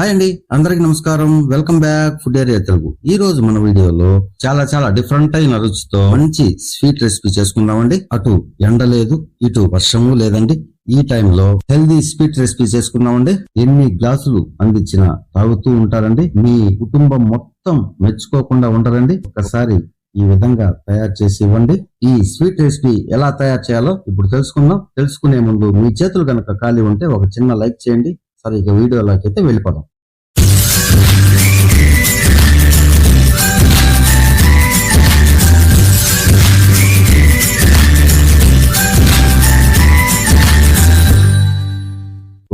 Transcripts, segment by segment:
Hi అండి అందరికి నమస్కారం. Welcome back food area Telugu ఈ రోజు మన వీడియోలో చాలా చాలా డిఫరెంట్ అయిన రుచితో మంచి స్వీట్ రెసిపీ చేసుకుందామండి. అటు ఎండ లేదు ఇటు వర్షము లేదండి. ఈ టైంలో హెల్దీ స్వీట్ రెసిపీ చేసుకుందామండి. ఎన్ని గ్లాసులు అందించినా తాగుతూ ఉంటారండి. మీ కుటుంబం మొత్తం మెచ్చుకోకుండా ఉండరండి ఒకసారి ఈ విధంగా తయారు చేసి ఇవ్వండి. ఈ స్వీట్ రెసిపీ ఎలా తయారు చేయాలో ఇప్పుడు తెలుసుకుందాం. తెలుసుకునే ముందు మీ చేతులు కనుక ఖాళీ ఉంటే ఒక చిన్న లైక్ చేయండి. సరే ఇక వీడియోలోకి అయితే వెళ్ళిపోదాం.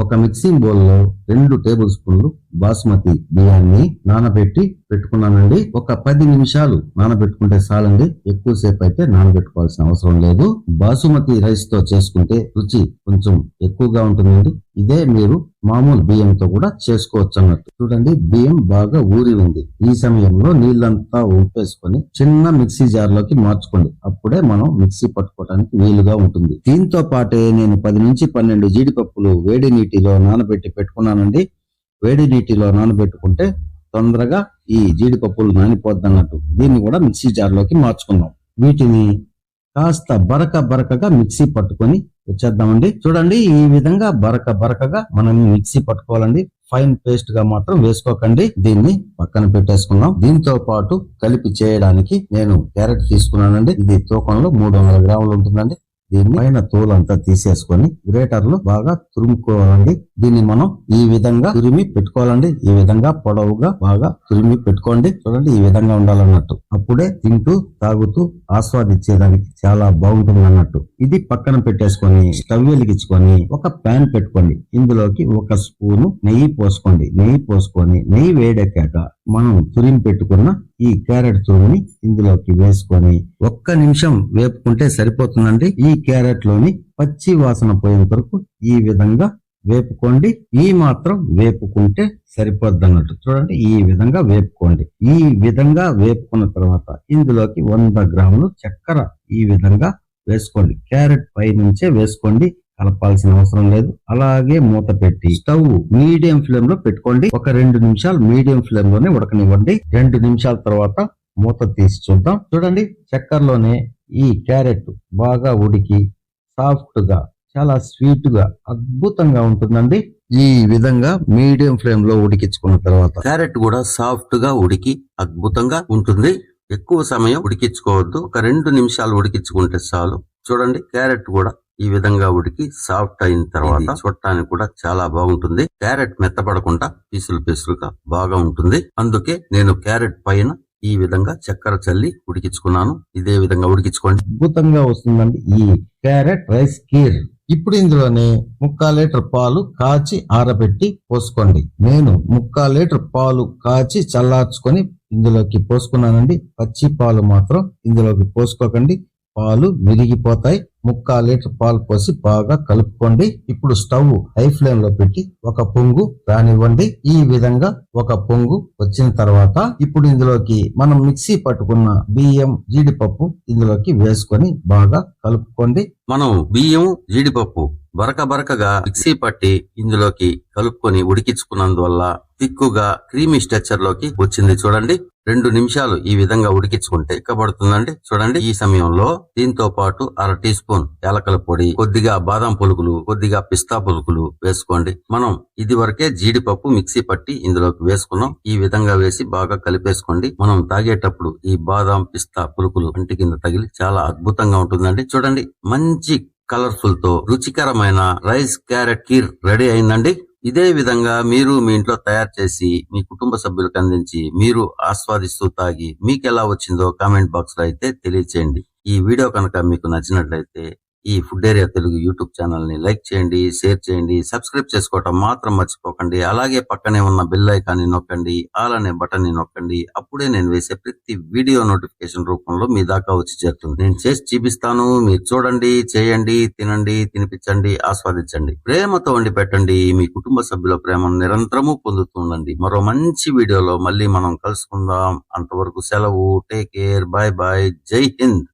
ఒక మిక్సింగ్ బౌల్లో రెండు టేబుల్ స్పూన్లు బాస్మతి బియ్యాన్ని నానబెట్టి పెట్టుకున్నానండి. ఒక పది నిమిషాలు నానబెట్టుకుంటే చాలండి. ఎక్కువసేపు అయితే నానబెట్టుకోవాల్సిన అవసరం లేదు. బాసుమతి రైస్తో చేసుకుంటే రుచి కొంచెం ఎక్కువగా ఉంటుందండి. ఇదే మీరు మామూలు బియ్యంతో కూడా చేసుకోవచ్చు అన్నట్టు చూడండి బియ్యం బాగా ఊరి ఉంది. ఈ సమయంలో నీళ్ళంతా ఉంపేసుకొని చిన్న మిక్సీ జార్లోకి మార్చుకోండి. అప్పుడే మనం మిక్సీ పట్టుకోవడానికి వీలుగా ఉంటుంది. దీంతో పాటే నేను పది నుంచి పన్నెండు జీడిపప్పులు వేడి నీటిలో నానబెట్టి పెట్టుకున్నానండి. వేడి నీటిలో నానబెట్టుకుంటే తొందరగా ఈ జీడిపప్పులు నానిపోద్దన్నట్టు. దీన్ని కూడా మిక్సీ జార్లోకి మార్చుకుందాం. వీటిని కాస్త బరక బరకగా మిక్సీ పట్టుకొని వచ్చేద్దామండి. చూడండి ఈ విధంగా బరక బరకగా మనం మిక్సీ పట్టుకోవాలండి. ఫైన్ పేస్ట్గా మాత్రం వేసుకోకండి. దీన్ని పక్కన పెట్టేసుకుందాం. దీంతో పాటు కలిపి చేయడానికి నేను క్యారెట్ తీసుకున్నానండి. ఇది తూకంలో మూడు వందల గ్రాములు ఉంటుందండి. దీన్ని పైన తోలంతా తీసేసుకొని గ్రేటర్లో బాగా తురుముకోవాలండి. దీన్ని మనం ఈ విధంగా తురిమి పెట్టుకోవాలండి. ఈ విధంగా పొడవుగా బాగా తురిమి పెట్టుకోండి. చూడండి ఈ విధంగా ఉండాలన్నట్టు. అప్పుడే తింటూ తాగుతూ ఆస్వాదించేదానికి చాలా బాగుంటుంది అన్నట్టు ఇది పక్కన పెట్టేసుకొని స్టవ్ వెలిగించుకొని ఒక ప్యాన్ పెట్టుకోండి. ఇందులోకి ఒక స్పూను నెయ్యి పోసుకోండి. నెయ్యి పోసుకొని నెయ్యి వేడెక్కాక మనం తురిమి పెట్టుకున్న ఈ క్యారెట్ తురుముని ఇందులోకి వేసుకొని ఒక్క నిమిషం వేపుకుంటే సరిపోతుందండి. ఈ క్యారెట్లోని పచ్చి వాసన పోయేంత వరకు ఈ విధంగా వేపుకోండి. ఈ మాత్రం వేపుకుంటే సరిపోద్ది అన్నట్టు చూడండి ఈ విధంగా వేపుకోండి. ఈ విధంగా వేపుకున్న తర్వాత ఇందులోకి వంద గ్రాములు చక్కెర ఈ విధంగా వేసుకోండి. క్యారెట్ పై నుంచే వేసుకోండి. కలపాల్సిన అవసరం లేదు. అలాగే మూత పెట్టి స్టవ్ మీడియం ఫ్లేమ్లో పెట్టుకోండి. ఒక రెండు నిమిషాలు మీడియం ఫ్లేమ్లోనే ఉడకనివ్వండి. రెండు నిమిషాల తర్వాత మూత తీసి చూద్దాం. చూడండి చక్కెరలోనే ఈ క్యారెట్ బాగా ఉడికి సాఫ్ట్గా చాలా స్వీట్గా అద్భుతంగా ఉంటుందండి. ఈ విధంగా మీడియం ఫ్లేమ్లో ఉడికించుకున్న తర్వాత క్యారెట్ కూడా సాఫ్ట్గా ఉడికి అద్భుతంగా ఉంటుంది. ఎక్కువ సమయం ఉడికించుకోవద్దు. ఒక రెండు నిమిషాలు ఉడికించుకుంటే చాలు. చూడండి క్యారెట్ కూడా ఈ విధంగా ఉడికి సాఫ్ట్ అయిన తర్వాత చూడటానికి కూడా చాలా బాగుంటుంది. క్యారెట్ మెత్తపడకుండా పీసులు పీసులుగా బాగా ఉంటుంది. అందుకే నేను క్యారెట్ పైన ఈ విధంగా చక్కెర చల్లి ఉడికించుకున్నాను. ఇదే విధంగా ఉడికించుకోండి. అద్భుతంగా వస్తుందండి ఈ క్యారెట్ రైస్ కీర్. ఇప్పుడు ఇందులోనే ముక్కా లీటర్ పాలు కాచి ఆరబెట్టి పోసుకోండి. నేను ముక్కా లీటర్ పాలు కాచి చల్లార్చుకొని ఇందులోకి పోసుకున్నానండి. పచ్చి పాలు మాత్రం ఇందులోకి పోసుకోకండి. పాలు విరిగిపోతాయి. ముక్కా లీటర్ పాలు పోసి బాగా కలుపుకోండి. ఇప్పుడు స్టవ్ హై ఫ్లేమ్లో పెట్టి ఒక పొంగు రానివ్వండి. ఈ విధంగా ఒక పొంగు వచ్చిన తర్వాత ఇప్పుడు ఇందులోకి మనం మిక్సీ పట్టుకున్న బియ్యం జీడిపప్పు ఇందులోకి వేసుకొని బాగా కలుపుకోండి. మనం బియ్యం జీడిపప్పు బరక బరకగా మిక్సీ పట్టి ఇందులోకి కలుపుకొని ఉడికించుకున్నందువల్ల తిక్కుగా క్రీమీ స్ట్రక్చర్లోకి వచ్చింది. చూడండి రెండు నిమిషాలు ఈ విధంగా ఉడికించుకుంటే ఎక్కబడుతుందండి? చూడండి ఈ సమయంలో దీంతో పాటు అర టీ స్పూన్ యాలకల పొడి కొద్దిగా బాదం పులుకులు కొద్దిగా పిస్తా పులుకులు వేసుకోండి. మనం ఇది వరకే జీడిపప్పు మిక్సీ పట్టి ఇందులోకి వేసుకున్నాం. ఈ విధంగా వేసి బాగా కలిపేసుకోండి. మనం తాగేటప్పుడు ఈ బాదం పిస్తా పులుకులు అంటి కింద తగిలి చాలా అద్భుతంగా ఉంటుందండి. చూడండి మంచి కలర్ఫుల్తో రుచికరమైన రైస్ క్యారెట్ కీర్ రెడీ అయిందండి. ఇదే విధంగా మీరు మీ ఇంట్లో తయారు చేసి మీ కుటుంబ సభ్యులకు అందించి మీరు ఆస్వాదిస్తూ తాగి మీకు ఎలా వచ్చిందో కామెంట్ బాక్స్లో అయితే తెలియచేయండి. ఈ వీడియో కనుక మీకు నచ్చినట్లయితే ఈ ఫుడ్ ఏరియా తెలుగు యూట్యూబ్ ఛానల్ని లైక్ చేయండి షేర్ చేయండి సబ్స్క్రైబ్ చేసుకోవటం మాత్రం మర్చిపోకండి. అలాగే పక్కనే ఉన్న బెల్ ఐకాన్ని నొక్కండి ఆల్ అనే బటన్ని నొక్కండి. అప్పుడే నేను వేసే ప్రతి వీడియో నోటిఫికేషన్ రూపంలో మీ దాకా వచ్చి చేరుతుంది. నేను చేసి చూపిస్తాను. మీరు చూడండి చేయండి తినండి తినిపించండి ఆస్వాదించండి. ప్రేమతో వండి పెట్టండి మీ కుటుంబ సభ్యుల ప్రేమను నిరంతరము పొందుతూ ఉండండి. మరో మంచి వీడియోలో మళ్ళీ మనం కలుసుకుందాం. అంతవరకు సెలవు. టేక్ కేర్ బాయ్ బాయ్ జై హింద్.